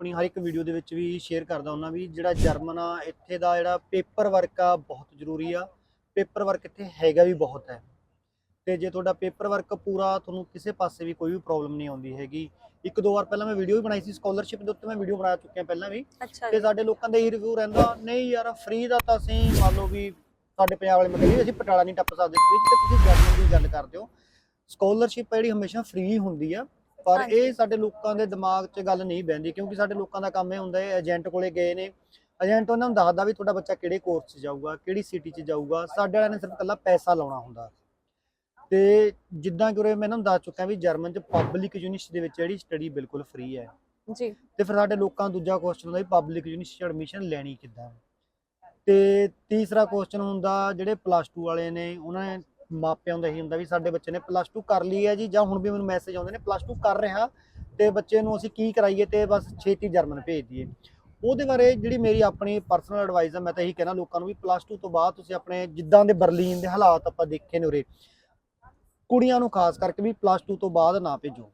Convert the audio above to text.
ਆਪਣੀ ਹਰ ਇੱਕ ਵੀਡੀਓ ਦੇ ਵਿੱਚ ਵੀ ਸ਼ੇਅਰ ਕਰਦਾ ਹੁੰਦਾ ਵੀ ਜਿਹੜਾ ਜਰਮਨ ਆ ਇੱਥੇ ਦਾ ਜਿਹੜਾ ਪੇਪਰ ਵਰਕ ਆ ਬਹੁਤ ਜ਼ਰੂਰੀ ਆ। ਪੇਪਰ ਵਰਕ ਇੱਥੇ ਹੈਗਾ ਵੀ ਬਹੁਤ ਹੈ। ਤੇ ਜੇ ਤੁਹਾਡਾ ਪੇਪਰ ਵਰਕ ਪੂਰਾ ਤੁਹਾਨੂੰ ਕਿਸੇ ਪਾਸੇ ਵੀ ਕੋਈ ਵੀ ਪ੍ਰੋਬਲਮ ਨਹੀਂ ਆਉਂਦੀ ਹੈਗੀ। ਇੱਕ ਦੋ ਵਾਰ ਪਹਿਲਾਂ ਮੈਂ ਵੀਡੀਓ ਵੀ ਬਣਾਈ ਸੀ ਸਕਾਲਰਸ਼ਿਪ ਦੇ ਉੱਤੇ ਮੈਂ ਵੀਡੀਓ ਬਣਾ ਚੁੱਕਿਆ ਪਹਿਲਾਂ ਵੀ। ਤੇ ਸਾਡੇ ਲੋਕਾਂ ਦਾ ਇਹ ਰਿਵਿਊ ਰਹਿੰਦਾ ਨਹੀਂ ਯਾਰ ਫ੍ਰੀ ਦਾ ਤਾਂ ਅਸੀਂ ਮੰਨ ਲਓ ਵੀ ਸਾਡੇ ਪੰਜਾਬ ਵਾਲੇ ਵੀ ਅਸੀਂ ਪਟਾਲਾ ਨਹੀਂ ਟੱਪ ਸਕਦੇ ਤੇ ਤੁਸੀਂ ਜਰਮਨ ਦੀ ਗੱਲ ਕਰਦੇ ਹੋ। ਸਕਾਲਰਸ਼ਿਪ ਜਿਹੜੀ ਹਮੇਸ਼ਾ ਫ੍ਰੀ ਹੁੰਦੀ ਆ। ਪਰ। ਇਹ ਸਾਡੇ ਲੋਕਾਂ ਦੇ ਦਿਮਾਗ 'ਚ ਗੱਲ ਨਹੀਂ ਬਹਿੰਦੀ ਕਿਉਂਕਿ ਸਾਡੇ ਲੋਕਾਂ ਦਾ ਕੰਮ ਇਹ ਹੁੰਦਾ ਹੈ ਏਜੰਟ ਕੋਲੇ ਗਏ ਨੇ। ਏਜੰਟ ਉਹਨਾਂ ਨੂੰ ਦੱਸਦਾ ਵੀ ਤੁਹਾਡਾ ਬੱਚਾ ਕਿਹੜੇ ਕੋਰਸ 'ਚ ਜਾਊਗਾ ਕਿਹੜੀ ਸਿਟੀ 'ਚ ਜਾਊਗਾ ਸਾਡੇ ਵਾਲਿਆਂ ਨੇ ਸਿਰਫ ਇਕੱਲਾ ਪੈਸਾ ਲਾਉਣਾ ਹੁੰਦਾ। ਤੇ ਜਿੱਦਾਂ ਕਿ ਉਰੇ ਮੈਂ ਤੁਹਾਨੂੰ ਦੱਸ ਚੁੱਕਾ ਵੀ ਜਰਮਨ 'ਚ ਪਬਲਿਕ ਯੂਨੀਵਰਸਿਟੀ ਦੇ ਵਿੱਚ ਜਿਹੜੀ ਸਟੱਡੀ ਬਿਲਕੁਲ ਫ੍ਰੀ ਹੈ। ਜੀ। ਤੇ ਫਿਰ ਸਾਡੇ ਲੋਕਾਂ ਦਾ ਦੂਜਾ ਕੁਐਸਚਨ ਹੁੰਦਾ ਵੀ ਪਬਲਿਕ ਯੂਨੀਵਰਸਿਟੀ ਐਡਮਿਸ਼ਨ ਲੈਣੀ ਕਿੱਦਾਂ? ਤੇ ਤੀਸਰਾ ਕੁਐਸਚਨ ਹੁੰਦਾ ਜਿਹੜੇ ਪਲੱਸ 2 ਵਾਲੇ ਨੇ ਉਹਨਾਂ ਨੇ ਮਾਪਿਆਂ ਦਾ ਇਹੀ ਹੁੰਦਾ ਵੀ ਸਾਡੇ ਬੱਚੇ ਨੇ ਪਲੱਸ 2 ਕਰ ਲਈ ਹੈ ਜੀ, ਜਾਂ ਹੁਣ ਵੀ ਮੈਨੂੰ ਮੈਸੇਜ ਆਉਂਦੇ ਨੇ ਪਲੱਸ 2 ਕਰ ਰਿਹਾ ਤੇ ਬੱਚੇ ਨੂੰ ਅਸੀਂ ਕੀ ਕਰਾਈਏ ਤੇ ਬਸ ਛੇਤੀ ਜਰਮਨ ਭੇਜ ਦਈਏ। ਉਹਦੇ ਬਾਰੇ ਜਿਹੜੀ ਮੇਰੀ ਆਪਣੀ ਪਰਸਨਲ ਐਡਵਾਈਸ ਆ, ਮੈਂ ਤਾਂ ਇਹੀ ਕਹਿਣਾ ਲੋਕਾਂ ਨੂੰ ਵੀ ਪਲੱਸ 2 ਤੋਂ ਬਾਅਦ ਤੁਸੀਂ ਆਪਣੇ ਜਿੱਦਾਂ ਦੇ ਬਰਲਿਨ ਦੇ ਹਾਲਾਤ ਆਪਾਂ ਦੇਖੇ ਨੇ ਉਰੇ, ਕੁੜੀਆਂ ਨੂੰ ਖਾਸ ਕਰਕੇ ਵੀ ਪਲੱਸ 2 ਤੋਂ ਬਾਅਦ ਨਾ ਭੇਜੋ।